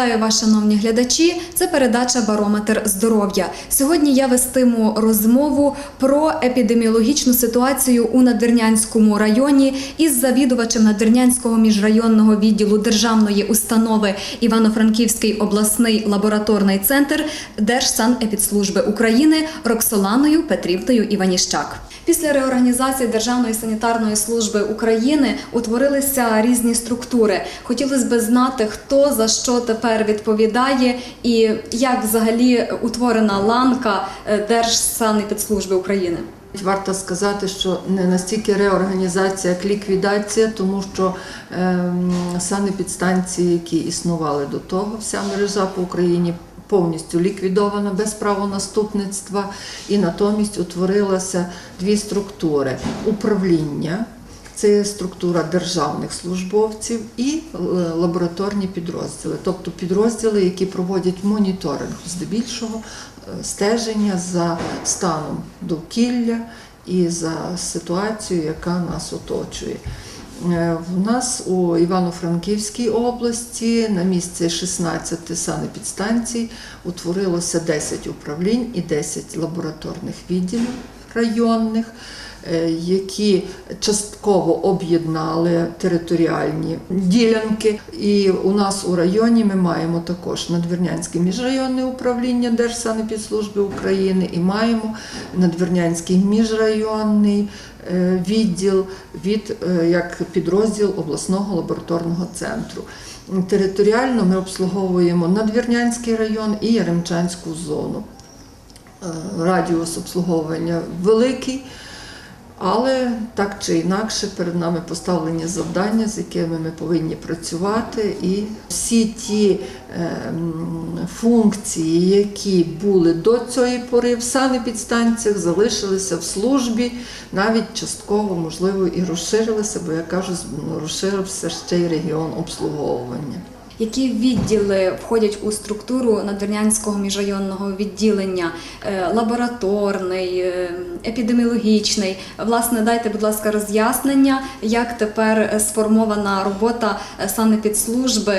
Вітаю вас, шановні глядачі. Це передача Барометр здоров'я. Сьогодні я вестиму розмову про епідеміологічну ситуацію у Надвірнянському районі із завідувачем Надвірнянського міжрайонного відділу державної установи Івано-Франківський обласний лабораторний центр Держсанепідслужби України Роксоланою Петрівною Іваніщак. Після реорганізації Державної санітарної служби України утворилися різні структури. Хотілося б знати, хто за що тепер відповідає, і як взагалі утворена ланка е, Держсанепідслужби України. Варто сказати, що не настільки реорганізація, як ліквідація, тому що ем, санепідстанції, які існували до того, вся мережа по Україні повністю ліквідована без правонаступництва, і натомість утворилося дві структури управління. Це структура державних службовців і е, лабораторні підрозділи, тобто підрозділи, які проводять моніторинг, здебільшого е, стеження за станом довкілля і за ситуацією, яка нас оточує. Е, В нас у Івано-Франківській області на місці 16 санепідстанцій утворилося 10 управлінь і 10 лабораторних відділів районних, е, які частково об'єднали територіальні ділянки. І у нас у районі ми маємо також Надвірнянське міжрайонне управління Держсанепідслужби України і маємо Надвірнянський міжрайонний е, відділ від е, як підрозділ обласного лабораторного центру. Територіально ми обслуговуємо Надвірнянський район і Яремчанську зону. Е, Радіус обслуговування великий, але так чи інакше перед нами поставлені завдання, з якими ми повинні працювати, і всі ті е, функції, які були до цієї пори в санепідстанціях, залишилися в службі, навіть частково, можливо, і розширилися, бо я кажу, з- розширився ще й регіон обслуговування. Які відділи входять у структуру Надвірнянського міжрайонного відділення? Е, Лабораторний, е, епідеміологічний. Власне, дайте, будь ласка, роз'яснення, як тепер сформована робота е, санепідслужби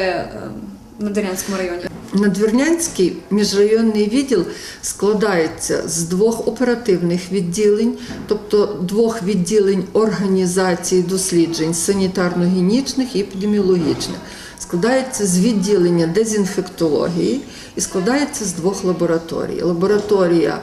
в Надвірнянському районі. Надвірнянський міжрайонний відділ складається з двох оперативних відділень, тобто двох відділень організації досліджень санітарно-гінічних і епідеміологічних. Складається з відділення дезінфектології і складається з двох лабораторій. Лабораторія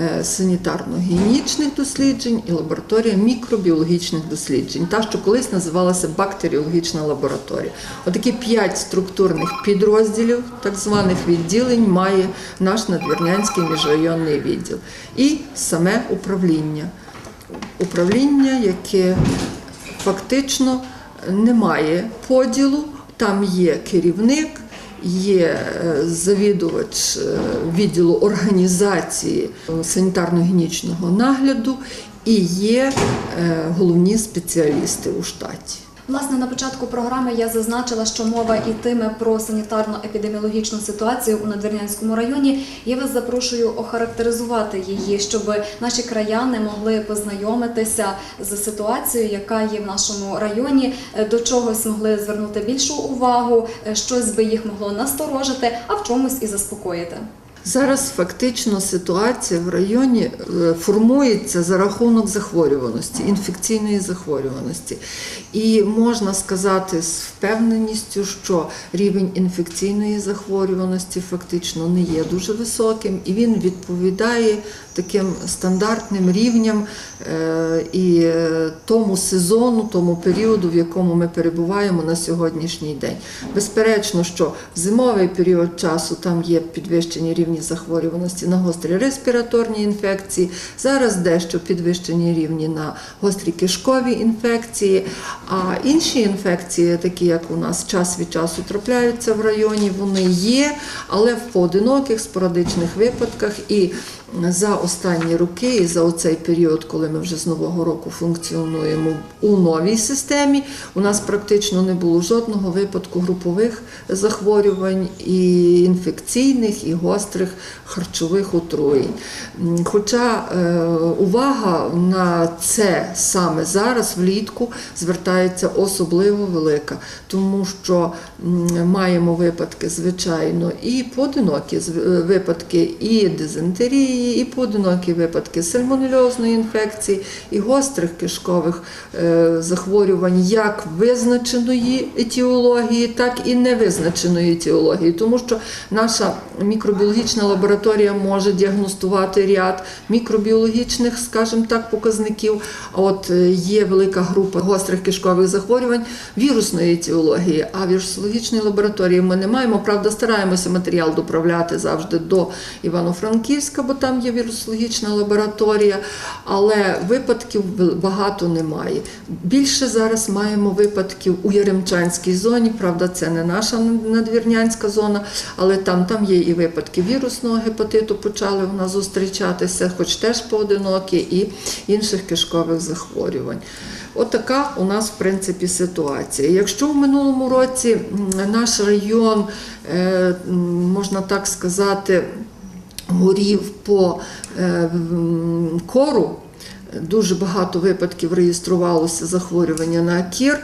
е, санітарно-гінічних досліджень і лабораторія мікробіологічних досліджень, та, що колись називалася бактеріологічна лабораторія. Отакі п'ять структурних підрозділів, так званих відділень, має наш надвірнянський міжрайонний відділ. І саме управління. Управління, яке фактично не має поділу, там є керівник. Є е, завідувач е, відділу організації санітарно-гінічного нагляду і є е, головні спеціалісти у штаті. Власне, на початку програми я зазначила, що мова йтиме про санітарно-епідеміологічну ситуацію у Надвірнянському районі. Я вас запрошую охарактеризувати її, щоб наші краяни могли познайомитися з ситуацією, яка є в нашому районі, е, до чогось могли звернути більшу увагу, е, щось би їх могло насторожити, а в чомусь і заспокоїти. Зараз фактично ситуація в районі е, формується за рахунок захворюваності, інфекційної захворюваності. І можна сказати з впевненістю, що рівень інфекційної захворюваності фактично не є дуже високим, і він відповідає таким стандартним рівням е, і е, тому сезону, тому періоду, в якому ми перебуваємо на сьогоднішній день. Безперечно, що в зимовий період часу там є підвищені рівні захворюваності на гострі респіраторні інфекції. Зараз дещо підвищені рівні на гострі кишкові інфекції. А інші інфекції, такі як у нас час від часу трапляються в районі, вони є, але в поодиноких спорадичних випадках. І за останні роки і за оцей період, коли ми вже з нового року функціонуємо у новій системі, у нас практично не було жодного випадку групових захворювань і інфекційних, і гострих харчових отруєнь. Хоча е, увага на це саме зараз, влітку, звертається особливо велика, тому що маємо випадки, звичайно, і поодинокі е, випадки і дизентерії, і поодинокі випадки сальмонельозної інфекції, і гострих кишкових е, захворювань як визначеної етіології, так і невизначеної етіології, тому що наша мікробіологічна лабораторія може діагностувати ряд мікробіологічних, скажімо так, показників. А от е, є велика група гострих кишкових захворювань вірусної етіології, а вірусологічної лабораторії ми не маємо. Правда, стараємося матеріал доправляти завжди до Івано-Франківська, бо там є вірусологічна лабораторія, але випадків багато немає. Більше зараз маємо випадків у Яремчанській зоні. Правда, це не наша надвірнянська зона, але там, там є і випадки вірусного гепатиту, почали в нас зустрічатися, хоч теж поодинокі, і інших кишкових захворювань. Отака у нас, в принципі, ситуація. Якщо в минулому році наш район, е, можна так сказати, горів по е, кору, дуже багато випадків реєструвалося захворювання на кір.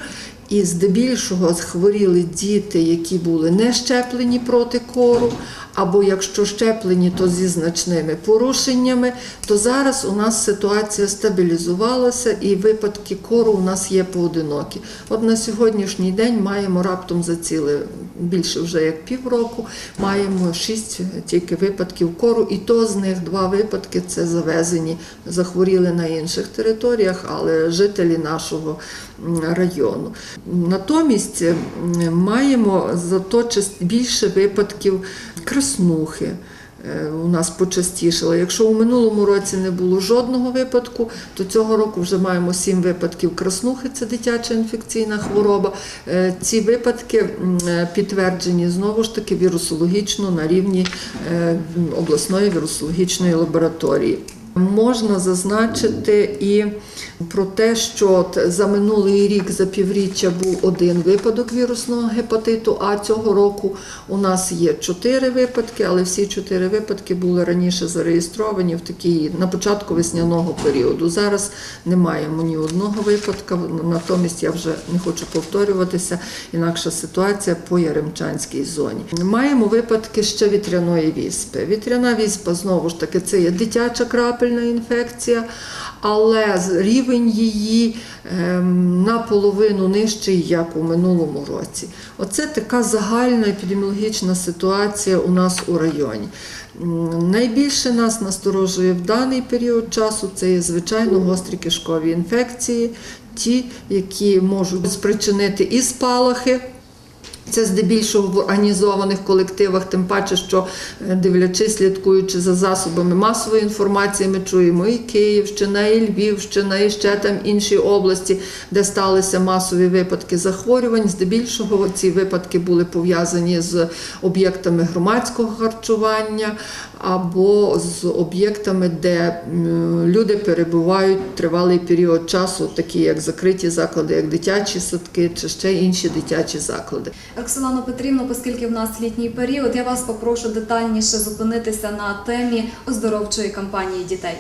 І здебільшого хворіли діти, які були не щеплені проти кору, або якщо щеплені, то зі значними порушеннями, то зараз у нас ситуація стабілізувалася і випадки кору у нас є поодинокі. От на сьогоднішній день маємо раптом за ціле більше вже як півроку, маємо шість тільки випадків кору, і то з них два випадки це завезені, захворіли на інших територіях, але жителі нашого району. Натомість маємо зато більше випадків краснухи. Е, У нас почастішало. Якщо у минулому році не було жодного випадку, то цього року вже маємо сім випадків краснухи, це дитяча інфекційна хвороба. Е, Ці випадки е, підтверджені знову ж таки вірусологічно на рівні обласної вірусологічної лабораторії. Можна зазначити і про те, що за минулий рік за півріччя був один випадок вірусного гепатиту, а цього року у нас є чотири випадки, але всі чотири випадки були раніше зареєстровані в такій на початку весняного періоду. Зараз не маємо ні одного випадка. Натомість я вже не хочу повторюватися. Інакша ситуація по Яремчанській зоні. Маємо випадки ще вітряної віспи. Вітряна віспа знову ж таки це є дитяча крапельна інфекція, але рівень її ем, наполовину нижчий, як у минулому році. Оце така загальна епідеміологічна ситуація у нас у районі. Найбільше нас насторожує в даний період часу це є звичайно гострі кишкові інфекції, ті, які можуть спричинити і спалахи. Це здебільшого в організованих колективах, тим паче, що е, дивлячись, слідкуючи за засобами масової інформації, ми чуємо і Київщина, і Львівщина, і ще там інші області, де сталися масові випадки захворювань. Здебільшого ці випадки були пов'язані з об'єктами громадського харчування або з об'єктами, де люди перебувають тривалий період часу, такі як закриті заклади, як дитячі садки чи ще інші дитячі заклади. Оксана Петрівно, оскільки в нас літній період, я вас попрошу детальніше зупинитися на темі оздоровчої кампанії дітей.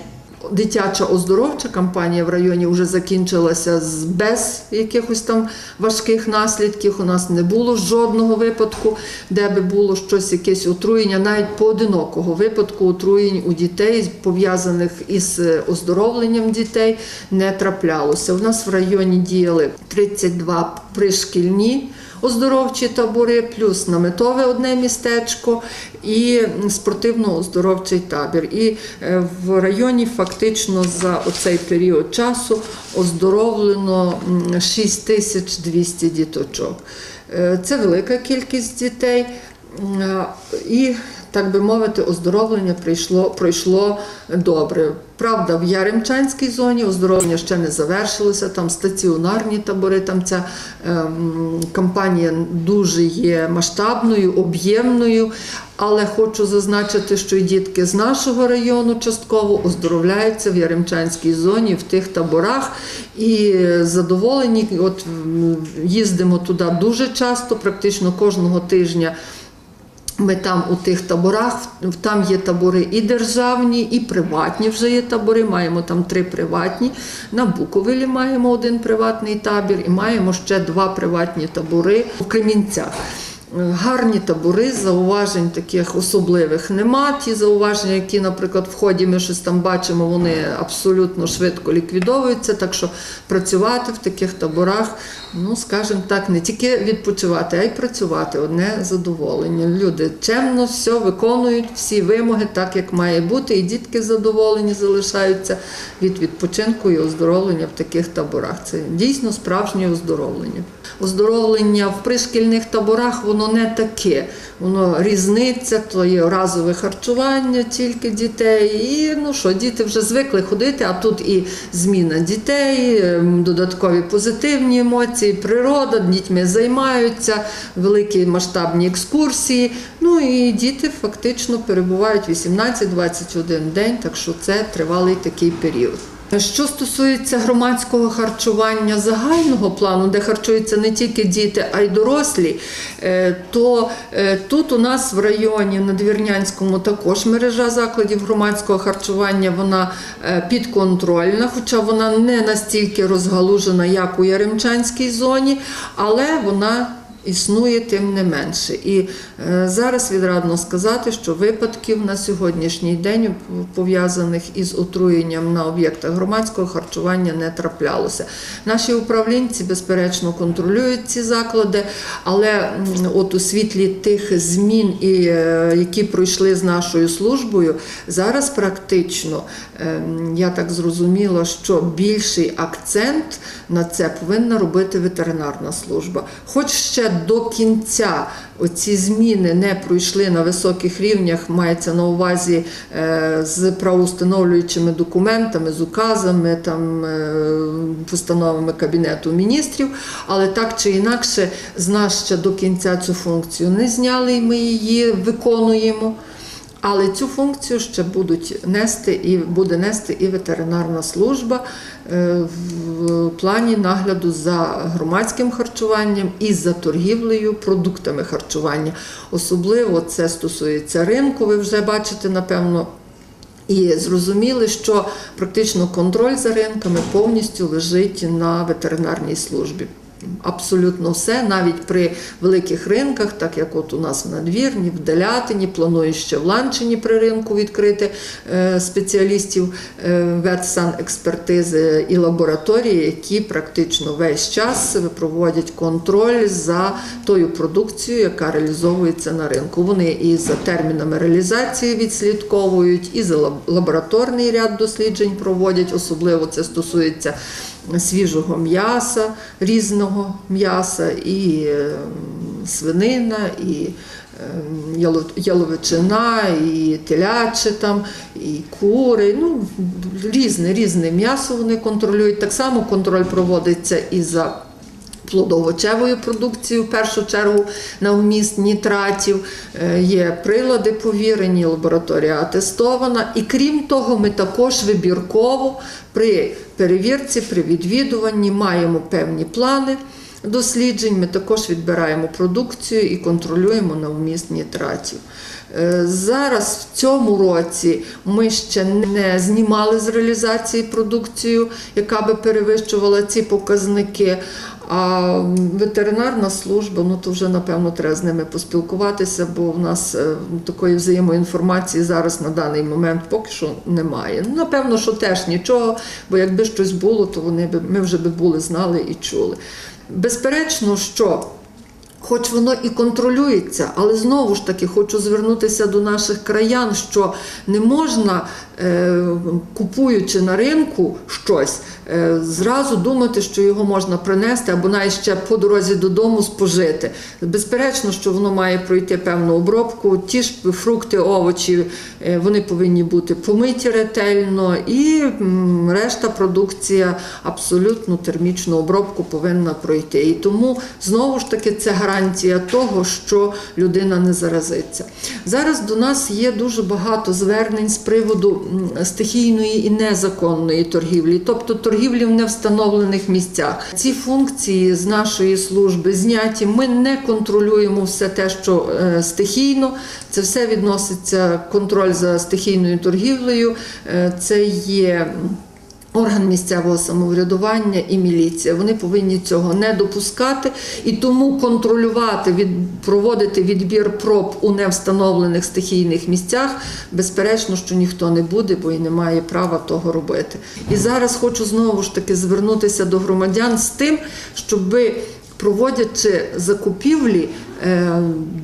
Дитяча оздоровча кампанія в районі вже закінчилася без якихось там важких наслідків. У нас не було жодного випадку, де би було щось, якесь отруєння, навіть поодинокого випадку отруєнь у дітей, пов'язаних із е, оздоровленням дітей, не траплялося. У нас в районі діяли 32 пришкільні оздоровчі табори, плюс наметове одне містечко і спортивно-оздоровчий табір. І е, в районі фактично за оцей період часу оздоровлено м, 6200 діточок. Е, Це велика кількість дітей. І так би мовити, оздоровлення прийшло, пройшло добре. Правда, в Яремчанській зоні оздоровлення ще не завершилося, там стаціонарні табори, там ця ем, кампанія дуже є масштабною, об'ємною. Але хочу зазначити, що і дітки з нашого району частково оздоровляються в Яремчанській зоні, в тих таборах. І задоволені, от їздимо туди дуже часто, практично кожного тижня. Ми там у тих таборах, там є табори і державні, і приватні вже є табори. Маємо там три приватні. На Буковелі маємо один приватний табір і маємо ще два приватні табори в Кремінцях. Гарні табори, зауважень таких особливих нема. Ті зауваження, які, наприклад, в ході ми щось там бачимо, вони абсолютно швидко ліквідовуються. Так що працювати в таких таборах, ну скажімо так, не тільки відпочивати, а й працювати одне задоволення. Люди чемно все виконують, всі вимоги так, як має бути, і дітки задоволені залишаються від відпочинку і оздоровлення в таких таборах. Це дійсно справжнє оздоровлення. Оздоровлення в пришкільних таборах воно не таке. Воно різниця, то є разове харчування тільки дітей. І ну що, діти вже звикли ходити, а тут і зміна дітей, ем, додаткові позитивні емоції, природа, дітьми займаються, великі масштабні екскурсії. Ну і діти фактично перебувають 18-21 день, так що це тривалий такий період. Що стосується громадського харчування загального плану, де харчуються не тільки діти, а й дорослі, е, то е, тут у нас в районі на Двірнянському також мережа закладів громадського харчування вона е, підконтрольна, хоча вона не настільки розгалужена, як у Яремчанській зоні, але вона існує тим не менше. І е, зараз відрадно сказати, що випадків на сьогоднішній день пов'язаних із отруєнням на об'єктах громадського харчування не траплялося. Наші управлінці, безперечно, контролюють ці заклади, але от у світлі тих змін, е, які пройшли з нашою службою, зараз практично е, я так зрозуміла, що більший акцент на це повинна робити ветеринарна служба. Хоч ще до кінця ці зміни не пройшли на високих рівнях, мається на увазі е, з правоустановлюючими документами, з указами, там, е, постановами Кабінету міністрів, але так чи інакше, з нас ще до кінця цю функцію не зняли, і ми її виконуємо. Але цю функцію ще будуть нести і буде нести і ветеринарна служба е, в плані нагляду за громадським харчуванням і за торгівлею продуктами харчування. Особливо це стосується ринку. Ви вже бачите, напевно. І зрозуміли, що практично контроль за ринками повністю лежить на ветеринарній службі. Абсолютно все, навіть при великих ринках, так як от у нас в надвірні, в Делятині, планую ще в Ланчині при ринку відкрити е, спеціалістів е, ветсанекспертизи і лабораторії, які практично весь час проводять контроль за тою продукцією, яка реалізовується на ринку. Вони і за термінами реалізації відслідковують, і за лабораторний ряд досліджень проводять. Особливо це стосується свіжого м'яса, різного м'яса, і е, свинина, і е, яловичина, і теляче там, і кури. Ну, різне, різне м'ясо вони контролюють. Так само контроль проводиться і за плодово-овочевою продукцією, в першу чергу на вміст нітратів, Е, є прилади повірені, лабораторія атестована. І крім того, ми також вибірково при перевірці, при відвідуванні маємо певні плани. Досліджень ми також відбираємо продукцію і контролюємо на вміст нітратів. Е, Зараз в цьому році ми ще не знімали з реалізації продукцію, яка би перевищувала ці показники. А ветеринарна служба, ну то вже напевно треба з ними поспілкуватися, бо в нас е, такої взаємоінформації зараз на даний момент поки що немає. Ну, напевно, що теж нічого, бо якби щось було, то вони би ми вже би були знали і чули. Безперечно, що Хоч воно і контролюється, але знову ж таки хочу звернутися до наших краян, що не можна, е, купуючи на ринку щось, е, зразу думати, що його можна принести або навіть ще по дорозі додому спожити. Безперечно, що воно має пройти певну обробку. Ті ж фрукти, овочі е, вони повинні бути помиті ретельно, і решта продукція абсолютно термічну обробку повинна пройти. І тому знову ж таки це гарантія того, що людина не заразиться. Зараз до нас є дуже багато звернень з приводу стихійної і незаконної торгівлі, тобто торгівлі в невстановлених місцях. Ці функції з нашої служби зняті. Ми не контролюємо все те, що е, стихійно. Це все відноситься контроль за стихійною торгівлею. Е, Це є. Орган місцевого самоврядування і міліція вони повинні цього не допускати і тому контролювати від проводити відбір проб у невстановлених стихійних місцях. Безперечно, що ніхто не буде, бо і не має права того робити. І зараз хочу знову ж таки звернутися до громадян з тим, щоби проводячи закупівлі,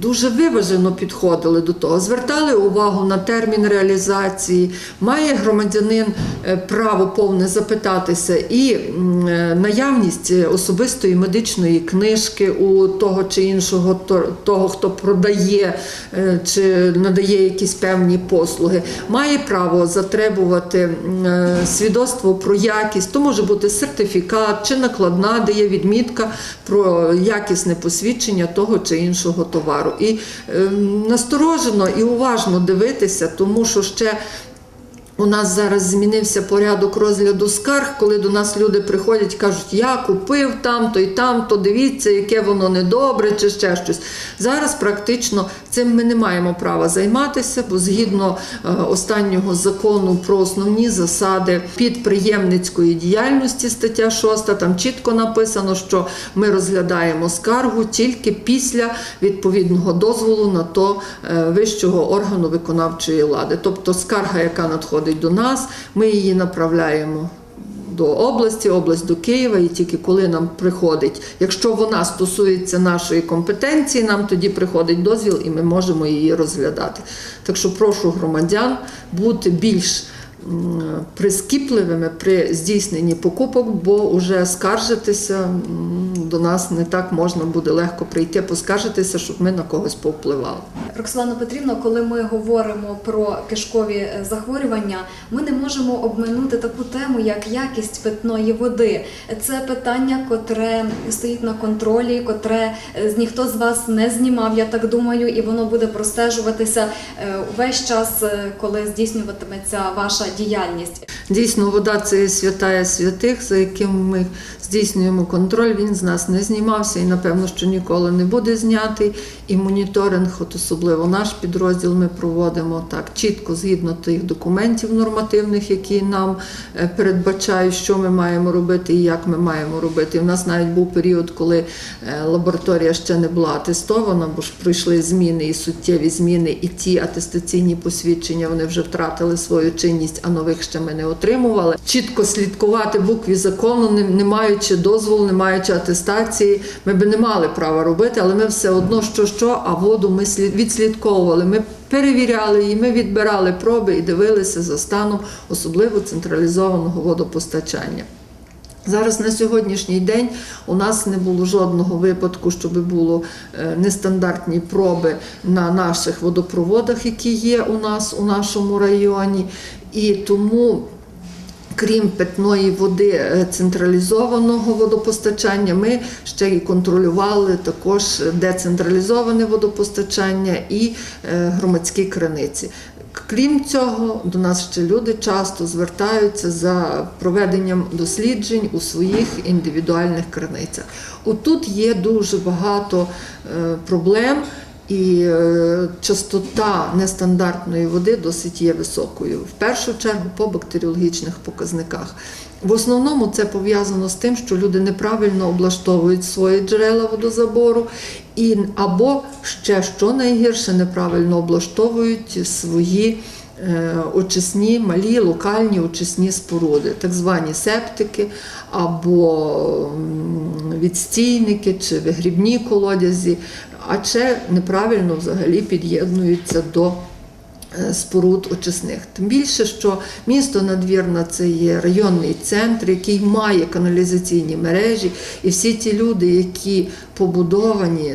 дуже виважено підходили до того, звертали увагу на термін реалізації. Має громадянин е, право повне запитатися і е, наявність особистої медичної книжки у того чи іншого того, хто продає е, чи надає якісь певні послуги. Має право затребувати е, свідоцтво про якість, то може бути сертифікат чи накладна, де є відмітка про якісне посвідчення того чи іншого товару. І е, насторожено і уважно дивитися, тому що ще. У нас зараз змінився порядок розгляду скарг, коли до нас люди приходять і кажуть, я купив там-то і там-то, дивіться, яке воно недобре чи ще щось. Зараз практично цим ми не маємо права займатися, бо згідно е, останнього закону про основні засади підприємницької діяльності, стаття 6, там чітко написано, що ми розглядаємо скаргу тільки після відповідного дозволу на то е, вищого органу виконавчої влади. Тобто скарга, яка надходить до нас, ми її направляємо. До області, область до Києва, і тільки коли нам приходить, якщо вона стосується нашої компетенції, нам тоді приходить дозвіл і ми можемо її розглядати. Так що прошу громадян бути більш прискіпливими при здійсненні покупок, бо вже скаржитися до нас не так можна буде легко прийти, поскаржитися, щоб ми на когось повпливали. Роксолана Петрівна, коли ми говоримо про кишкові е, захворювання, ми не можемо обминути таку тему, як якість питної води. Це питання, котре стоїть на контролі, котре е, ніхто з вас не знімав, я так думаю, і воно буде простежуватися е, увесь час, коли здійснюватиметься ваша діяльність. Дійсно, вода це є святая святих, за яким ми здійснюємо контроль. Він з нас не знімався і, напевно, що ніколи не буде знятий. І моніторинг, от особливо наш підрозділ, ми проводимо так чітко згідно тих документів нормативних, які нам е, передбачають, що ми маємо робити і як ми маємо робити. В нас навіть був період, коли е, лабораторія ще не була атестована, бо ж пройшли зміни і суттєві зміни, і ті атестаційні посвідчення вони вже втратили свою чинність, а нових ще ми не отримували. Чітко слідкувати букві закону, не, не маючи дозволу, не маючи атестації, ми би не мали права робити, але ми все одно що що, а воду ми слід відслідковували. Ми перевіряли її, ми відбирали проби і дивилися за станом особливо централізованого водопостачання. Зараз на сьогоднішній день у нас не було жодного випадку, щоб було е, нестандартні проби на наших водопроводах, які є у нас у нашому районі. І тому Крім питної води е, централізованого водопостачання, ми ще й контролювали також децентралізоване водопостачання і е, громадські криниці. Крім цього, до нас ще люди часто звертаються за проведенням досліджень у своїх індивідуальних криницях. Отут є дуже багато е, проблем. І е, частота нестандартної води досить є високою. В першу чергу по бактеріологічних показниках. В основному це пов'язано з тим, що люди неправильно облаштовують свої джерела водозабору, і або ще що найгірше неправильно облаштовують свої е, очисні, малі локальні очисні споруди, так звані септики або відстійники чи вигрібні колодязі, а ще неправильно взагалі під'єднуються до споруд очисних. Тим більше, що місто Надвірна це є районний центр, який має каналізаційні мережі, і всі ті люди, які побудовані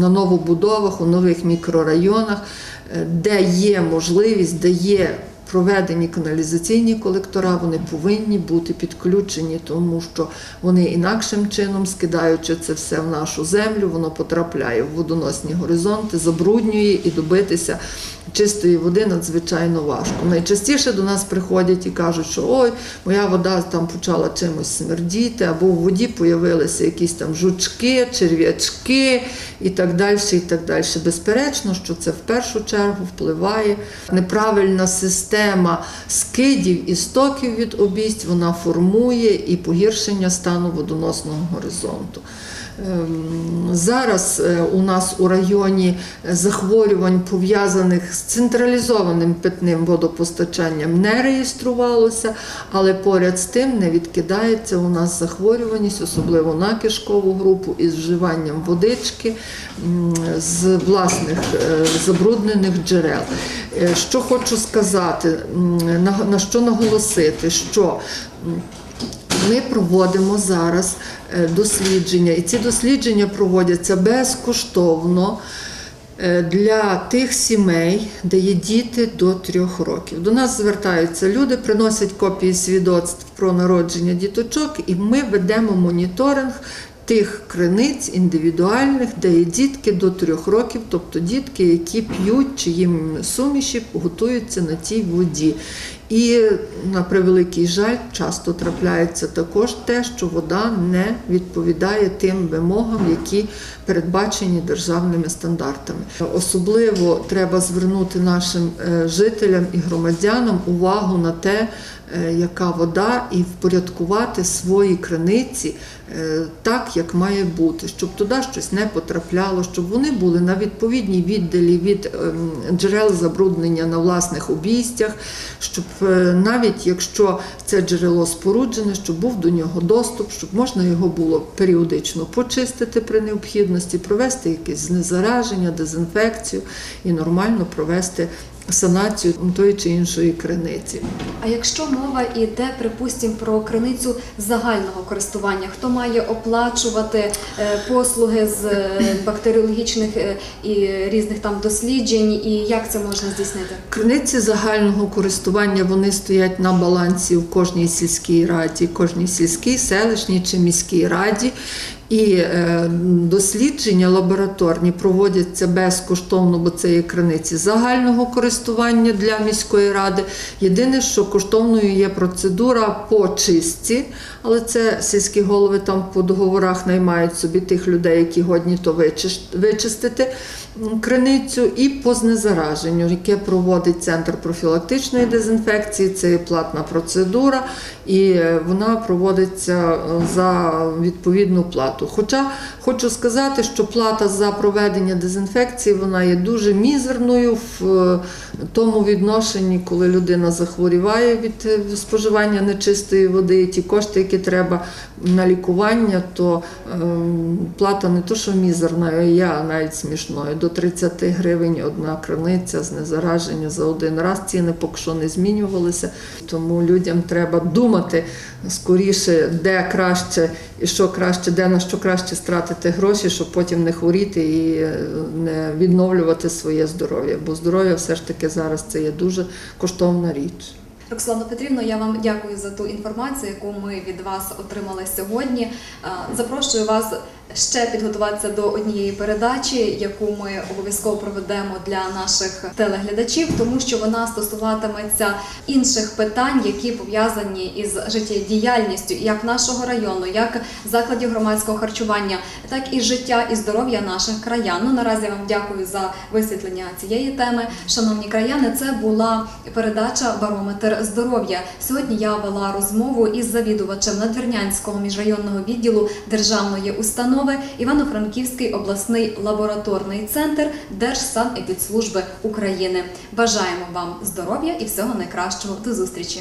на новобудовах у нових мікрорайонах, е, де є можливість, де є проведені каналізаційні колектора, вони повинні бути підключені, тому що вони інакшим чином, скидаючи це все в нашу землю, воно потрапляє в водоносні горизонти, забруднює і добитися чистої води надзвичайно важко. Найчастіше до нас приходять і кажуть, що ой, моя вода там почала чимось смердіти, або в воді появилися якісь там жучки, черв'ячки і так далі. і так далі. Безперечно, що це в першу чергу впливає неправильна система скидів і стоків від обійсть, вона формує і погіршення стану водоносного горизонту. Ем, Зараз е, у нас у районі захворювань, пов'язаних з централізованим питним водопостачанням, не реєструвалося, але поряд з тим не відкидається у нас захворюваність, особливо на кишкову групу, із вживанням водички з власних е, забруднених джерел. Е, Що хочу сказати, на- що наголосити, що ми проводимо зараз е, дослідження, і ці дослідження проводяться безкоштовно е, для тих сімей, де є діти до трьох років. До нас звертаються люди, приносять копії свідоцтв про народження діточок, і ми ведемо моніторинг. Тих криниць індивідуальних, де є дітки до трьох років, тобто дітки, які п'ють чи їм суміші, готуються на тій воді. І на превеликий жаль, часто трапляється також те, що вода не відповідає тим вимогам, які передбачені державними стандартами. Особливо треба звернути нашим е, жителям і громадянам увагу на те, яка вода, і впорядкувати свої криниці е, так, як має бути, щоб туди щось не потрапляло, щоб вони були на відповідній віддалі від ем, джерел забруднення на власних обійстях, щоб е, навіть якщо це джерело споруджене, щоб був до нього доступ, щоб можна його було періодично почистити при необхідності, провести якесь знезараження, дезінфекцію і нормально провести санацію тої чи іншої криниці. А якщо мова йде, припустимо, про криницю загального користування, хто має оплачувати е, послуги з е, бактеріологічних е, і різних там досліджень, і як це можна здійснити? Криниці загального користування вони стоять на балансі в кожній сільській раді, кожній сільській, селищній чи міській раді. І е, дослідження лабораторні проводяться безкоштовно, бо це є криниці загального користування для міської ради. Єдине, що коштовною є процедура по чистці, але це сільські голови там по договорах наймають собі тих людей, які годні то вичистити криницю, і по знезараженню, яке проводить центр профілактичної дезінфекції. Це є платна процедура, і е, вона проводиться е, за відповідну плату. Хоча хочу сказати, що плата за проведення дезінфекції вона є дуже мізерною в е, тому відношенні, коли людина захворіває від споживання нечистої води, і ті кошти, які треба на лікування, то ем, плата не то, що мізерна, є навіть смішною. До 30 гривень одна криниця з незараження за один раз. Ціни поки що не змінювалися. Тому людям треба думати скоріше, де краще і що краще, де на що краще стратити гроші, щоб потім не хворіти і е, не відновлювати своє здоров'я. Бо здоров'я все ж таки зараз це є дуже коштовна річ. Роксолана Петрівна, я вам дякую за ту інформацію, яку ми від вас отримали сьогодні. Запрошую вас ще підготуватися до однієї передачі, яку ми обов'язково проведемо для наших телеглядачів, тому що вона стосуватиметься інших питань, які пов'язані із життєдіяльністю як нашого району, як закладів громадського харчування, так і життя і здоров'я наших краян. Ну наразі я вам дякую за висвітлення цієї теми. Шановні краяни, це була передача Барометр здоров'я. Сьогодні я вела розмову із завідувачем Надвірнянського міжрайонного відділу державної установи Івано-Франківський обласний лабораторний центр Держсанепідслужби України. Бажаємо вам здоров'я і всього найкращого. До зустрічі!